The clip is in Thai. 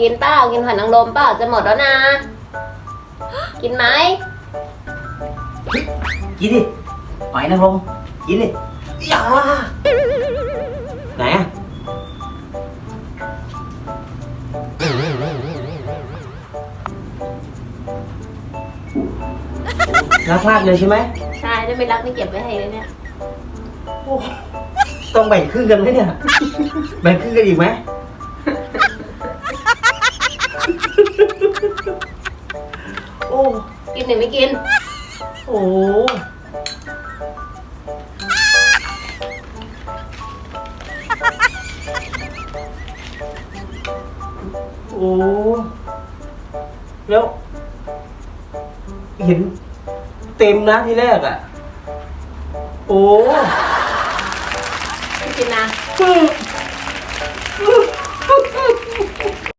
กินเปล่ากินหอยนางรมเปล่าจะหมดแล้วนะ กินไหมกินดิหอยนางรมกินดิอย่าไหนอะรักมากเลยใช่ไหมใช่ถ้าไม่รักไม่เก็บไว้ให้เลยเนี่ยโอ้ต้องแบ่งครึ่งกันไหมเนี่ย แบ่งครึ่งกันอีกไหม โอ้กินหรือไม่กินโอ้โอ้แล้ว เห็นเต็มนะที่แรกอะ โอ้ ไม่กินนะอืม